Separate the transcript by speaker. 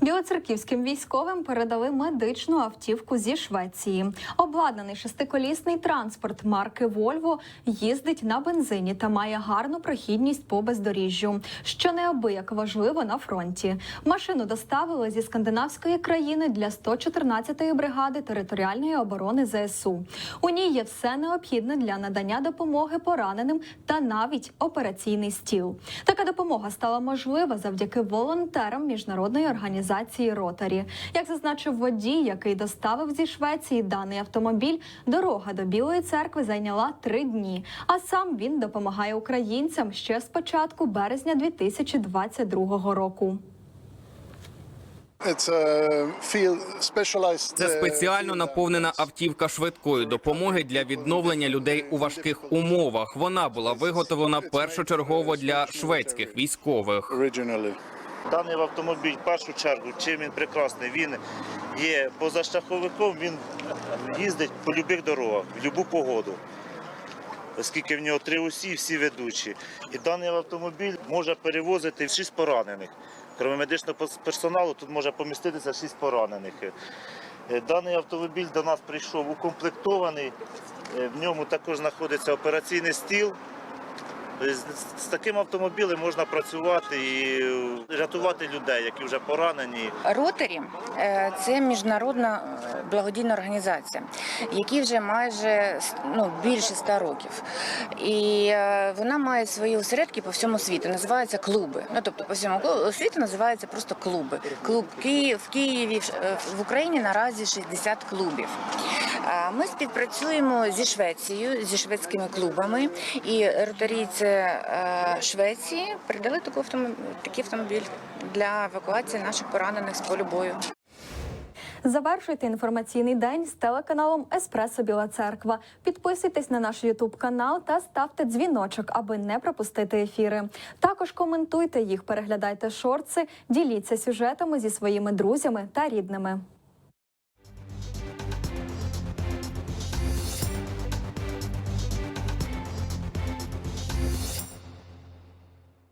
Speaker 1: Білоцерківським військовим передали медичну автівку зі Швеції. Обладнаний шестиколісний транспорт марки Вольво їздить на бензині та має гарну прохідність по бездоріжжю, що неабияк важливо на фронті. Машину доставили зі скандинавської країни для 114-ї бригади територіальної оборони ЗСУ. У ній є все необхідне для надання допомоги пораненим та навіть операційний стіл. Така допомога стала можлива завдяки волонтерам міжнародної організації Ротарі. Як зазначив водій, який доставив зі Швеції даний автомобіль, дорога до Білої церкви зайняла три дні. А сам він допомагає українцям ще з початку березня 2022 року.
Speaker 2: Це
Speaker 3: uh,
Speaker 2: спеціально наповнена автівка швидкої допомоги для відновлення людей у важких умовах. Вона була виготовлена першочергово для шведських військових.
Speaker 4: Даний автомобіль в першу чергу, чим він прекрасний, він є позашляховиком, він їздить по будь-яких дорогах, в будь-яку погоду. Оскільки в нього три осі, всі ведучі. І даний автомобіль може перевозити шість поранених. Крім медичного персоналу, тут може поміститися шість поранених. Е, Даний автомобіль до нас прийшов укомплектований. Е, В ньому також знаходиться операційний стіл. З таким автомобілем можна працювати і рятувати людей, які вже поранені.
Speaker 5: Ротарі е, це міжнародна е, благодійна організація, які вже майже ну, більше ста років. І е, вона має свої осередки по всьому світу. Називаються клуби. Ну тобто по всьому світу називаються просто клуби. Клуб Київ в Києві в Україні наразі 60 клубів. Ми співпрацюємо зі Швецією, зі шведськими клубами, і ротарі це е, Швеції передали такий автомобіль для евакуації наших поранених з полю бою.
Speaker 1: Завершуйте інформаційний день з телеканалом Еспресо Біла Церква. Підписуйтесь на наш Ютуб канал та ставте дзвіночок, аби не пропустити ефіри. Також коментуйте їх, переглядайте шорти, діліться сюжетами зі своїми друзями та рідними.